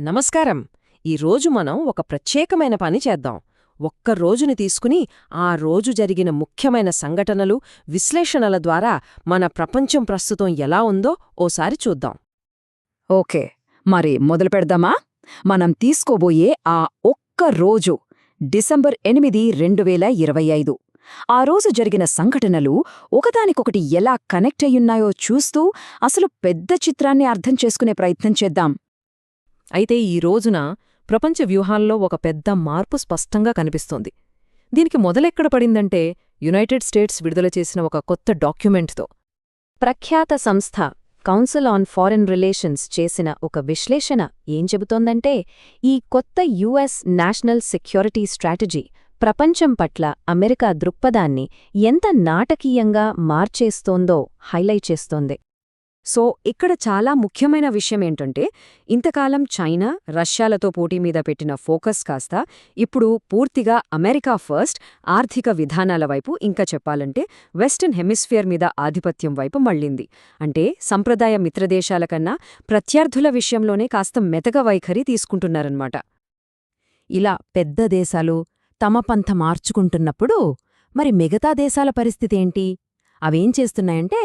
నమస్కారం. ఈరోజు మనం ఒక ప్రత్యేకమైన పని చేద్దాం. ఒక్క రోజుని తీసుకుని ఆ రోజు జరిగిన ముఖ్యమైన సంఘటనలు విశ్లేషణల ద్వారా మన ప్రపంచం ప్రస్తుతం ఎలా ఉందో ఓసారి చూద్దాం. ఓకే మరి మొదలు పెడదామా? మనం తీసుకోబోయే ఆ ఒక్క రోజు డిసెంబర్ ఎనిమిది రెండు వేల ఇరవై ఐదు. ఆ రోజు జరిగిన సంఘటనలు ఒకదానికొకటి ఎలా కనెక్ట్ అయ్యున్నాయో చూస్తూ అసలు పెద్ద చిత్రాన్ని అర్థం చేసుకునే ప్రయత్నం చేద్దాం. అయితే ఈ రోజున ప్రపంచ వ్యూహాల్లో ఒక పెద్ద మార్పు స్పష్టంగా కనిపిస్తోంది. దీనికి మొదలెక్కడ పడిందంటే యునైటెడ్ స్టేట్స్ విడుదల చేసిన ఒక కొత్త డాక్యుమెంట్తో. ప్రఖ్యాత సంస్థ కౌన్సిల్ ఆన్ ఫారెన్ రిలేషన్స్ చేసిన ఒక విశ్లేషణ ఏం చెబుతోందంటే ఈ కొత్త యుఎస్ నేషనల్ సెక్యూరిటీ స్ట్రాటజీ ప్రపంచం పట్ల అమెరికా దృక్పథాన్ని ఎంత నాటకీయంగా మార్చేస్తోందో హైలైట్ చేస్తోంది. సో ఇక్కడ చాలా ముఖ్యమైన విషయం ఏంటంటే ఇంతకాలం చైనా రష్యాలతో పోటీ మీద పెట్టిన ఫోకస్ కాస్త ఇప్పుడు పూర్తిగా అమెరికా ఫస్ట్ ఆర్థిక విధానాల వైపు ఇంకా చెప్పాలంటే వెస్టర్న్ హెమిస్ఫియర్ మీద ఆధిపత్యం వైపు మళ్ళింది. అంటే సంప్రదాయ మిత్రదేశాల కన్నా ప్రత్యర్థుల విషయంలోనే కాస్త మెతక వైఖరి తీసుకుంటున్నారన్నమాట. ఇలా పెద్ద దేశాలు తమ పంత మార్చుకుంటున్నప్పుడు మరి మిగతా దేశాల పరిస్థితేంటి అవేం చేస్తున్నాయంటే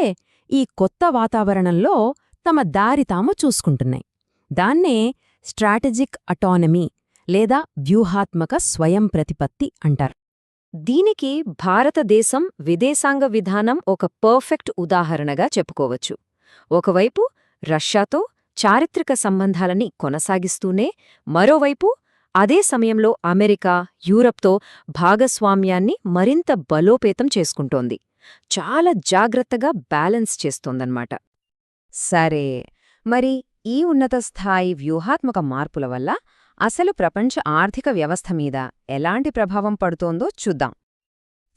ఈ కొత్త వాతావరణంలో తమ దారి తాము చూసుకుంటున్నాయి. దాన్నే స్ట్రాటజిక్ అటానమీ లేదా వ్యూహాత్మక స్వయం ప్రతిపత్తి అంటారు. దీనికి భారతదేశం విదేశాంగ విధానం ఒక పర్ఫెక్ట్ ఉదాహరణగా చెప్పుకోవచ్చు. ఒకవైపు రష్యాతో చారిత్రక సంబంధాలని కొనసాగిస్తూనే మరోవైపు అదే సమయంలో అమెరికా యూరప్తో భాగస్వామ్యాన్ని మరింత బలోపేతం చేసుకుంటోంది. చాలా జాగ్రత్తగా బ్యాలెన్స్ చేస్తోందన్నమాట. సరే మరి ఈ ఉన్నత స్థాయి వ్యూహాత్మక మార్పుల వల్ల అసలు ప్రపంచ ఆర్థిక వ్యవస్థ మీద ఎలాంటి ప్రభావం పడుతోందో చూద్దాం.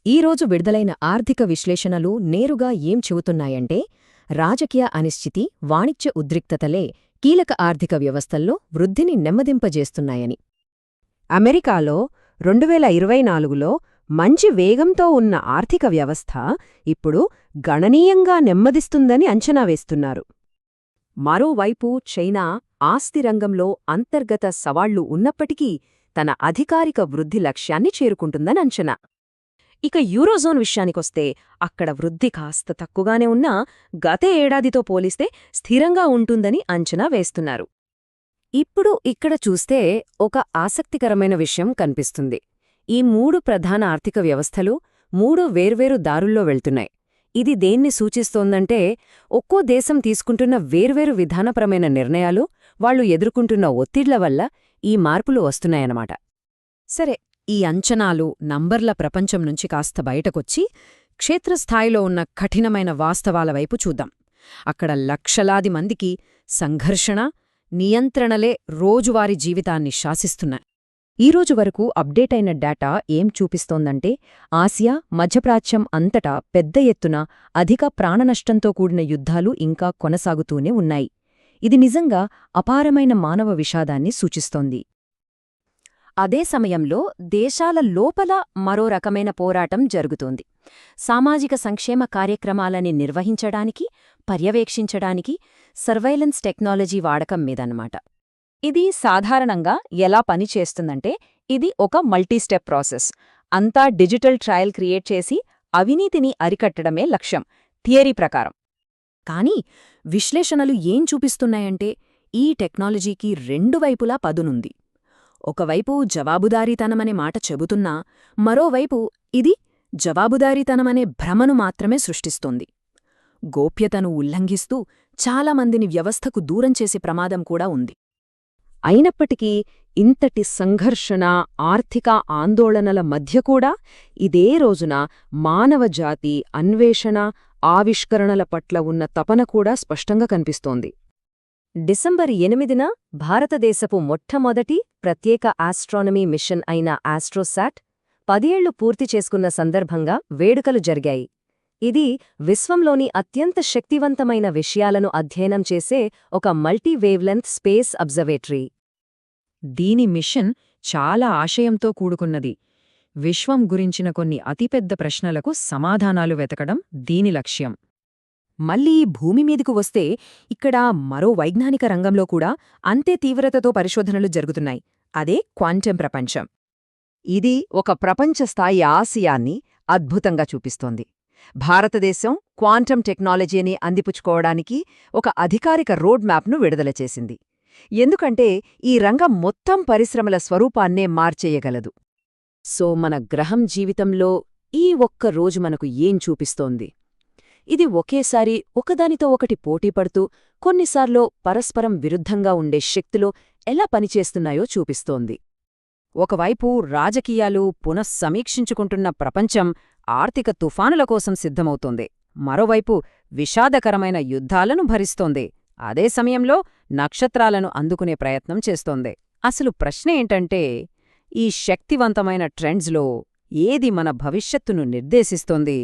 ఈరోజు విడుదలైన ఆర్థిక విశ్లేషణలు నేరుగా ఏం చెబుతున్నాయంటే రాజకీయ అనిశ్చితి వాణిజ్య ఉద్రిక్తతలే కీలక ఆర్థిక వ్యవస్థల్లో వృద్ధిని నెమ్మదింపజేస్తున్నాయని. అమెరికాలో రెండువేల ఇరవై నాలుగులో మంచి వేగంతో ఉన్న ఆర్థిక వ్యవస్థ ఇప్పుడు గణనీయంగా నెమ్మదిస్తుందని అంచనా వేస్తున్నారు. మరోవైపు చైనా ఆస్తి రంగంలో అంతర్గత సవాళ్ళు ఉన్నప్పటికీ తన అధికారిక వృద్ధి లక్ష్యాన్ని చేరుకుంటుందని అంచనా. ఇక యూరోజోన్ విషయానికొస్తే అక్కడ వృద్ధి కాస్త తక్కువగానే ఉన్నా గతే ఏడాదితో పోలిస్తే స్థిరంగా ఉంటుందని అంచనా వేస్తున్నారు. ఇప్పుడు ఇక్కడ చూస్తే ఒక ఆసక్తికరమైన విషయం కనిపిస్తుంది. ఈ మూడు ప్రధాన ఆర్థిక వ్యవస్థలు మూడు వేర్వేరు దారుల్లో వెళ్తున్నాయి. ఇది దేన్ని సూచిస్తోందంటే ఒక్కో దేశం తీసుకుంటున్న వేర్వేరు విధానపరమైన నిర్ణయాలు వాళ్ళు ఎదుర్కొంటున్న ఒత్తిడ్ల వల్ల ఈ మార్పులు వస్తున్నాయన్నమాట. సరే ఈ అంచనాలు నంబర్ల ప్రపంచం నుంచి కాస్త బయటకొచ్చి క్షేత్రస్థాయిలో ఉన్న కఠినమైన వాస్తవాల వైపు చూద్దాం. అక్కడ లక్షలాది మందికి సంఘర్షణ నియంత్రణలే రోజువారీ జీవితాన్ని శాసిస్తున్నాయి. ఈరోజు వరకు అప్డేట్ అయిన డేటా ఏం చూపిస్తోందంటే ఆసియా మధ్యప్రాచ్యం అంతటా పెద్ద ఎత్తున అధిక ప్రాణనష్టంతో కూడిన యుద్ధాలు ఇంకా కొనసాగుతూనే ఉన్నాయి. ఇది నిజంగా అపారమైన మానవ విషాదాన్ని సూచిస్తోంది. అదే సమయంలో దేశాల లోపల మరో రకమైన పోరాటం జరుగుతోంది. సామాజిక సంక్షేమ కార్యక్రమాలని నిర్వహించడానికి పర్యవేక్షించడానికి సర్వైలెన్స్ టెక్నాలజీ వాడకం మీదన్నమాట. ఇది సాధారణంగా ఎలా పనిచేస్తుందంటే ఇది ఒక మల్టీస్టెప్ ప్రాసెస్. అంతా డిజిటల్ ట్రయల్ క్రియేట్ చేసి అవినీతిని అరికట్టడమే లక్ష్యం థియరీ ప్రకారం. కానీ విశ్లేషణలు ఏం చూపిస్తున్నాయంటే ఈ టెక్నాలజీకి రెండు వైపులా పదునుంది. ఒకవైపు జవాబుదారీతనమనే మాట చెబుతున్నా మరోవైపు ఇది జవాబుదారీతనమనే భ్రమను మాత్రమే సృష్టిస్తోంది. గోప్యతను ఉల్లంఘిస్తూ చాలామందిని వ్యవస్థకు దూరం చేసే ప్రమాదం కూడా ఉంది. అయినప్పటికీ ఇంతటి సంఘర్షణ ఆర్థిక ఆందోళనల మధ్య కూడా ఇదే రోజున మానవజాతి అన్వేషణ ఆవిష్కరణల పట్ల ఉన్న తపన కూడా స్పష్టంగా కనిపిస్తోంది. డిసెంబర్ ఎనిమిదిన భారతదేశపు మొట్టమొదటి ప్రత్యేక ఆస్ట్రానమీ మిషన్ అయిన ఆస్ట్రోసాట్ పదేళ్ళు పూర్తి చేసుకున్న సందర్భంగా వేడుకలు జరిగాయి. ఇది విశ్వంలోని అత్యంత శక్తివంతమైన విషయాలను అధ్యయనం చేసే ఒక మల్టీవేవ్లెంత్ స్పేస్ అబ్జర్వేటరీ. దీని మిషన్ చాలా ఆశయంతో కూడుకున్నది. విశ్వం గురించిన కొన్ని అతిపెద్ద ప్రశ్నలకు సమాధానాలు వెతకడం దీని లక్ష్యం. మళ్ళీ భూమి మీదకు వస్తే ఇక్కడ మరో వైజ్ఞానిక రంగంలో కూడా అంతే తీవ్రతతో పరిశోధనలు జరుగుతున్నాయి. అదే క్వాంటం ప్రపంచం. ఇది ఒక ప్రపంచ స్థాయి ఆసియాన్ని అద్భుతంగా చూపిస్తోంది. భారతదేశం క్వాంటం టెక్నాలజీని అందిపుచ్చుకోవడానికి ఒక అధికారిక రోడ్ మ్యాప్ను విడుదల చేసింది. ఎందుకంటే ఈ రంగం మొత్తం పరిశ్రమల స్వరూపాన్నే మార్చేయగలదు. సో మన గ్రహం జీవితంలో ఈ ఒక్క రోజు మనకు ఏం చూపిస్తోంది? ఇది ఒకేసారి ఒకదానితో ఒకటి పోటీపడుతూ కొన్నిసార్లు పరస్పరం విరుద్ధంగా ఉండే శక్తులు ఎలా పనిచేస్తున్నాయో చూపిస్తోంది. ఒకవైపు రాజకీయాలు పునఃసమీక్షించుకుంటున్న ప్రపంచం ఆర్థిక తుఫానుల కోసం సిద్ధమవుతోంది. మరోవైపు విషాదకరమైన యుద్ధాలను భరిస్తోంది. అదే సమయంలో నక్షత్రాలను అందుకునే ప్రయత్నం చేస్తోంది. అసలు ప్రశ్న ఏంటంటే ఈ శక్తివంతమైన ట్రెండ్స్లో ఏది మన భవిష్యత్తును నిర్దేశిస్తోంది?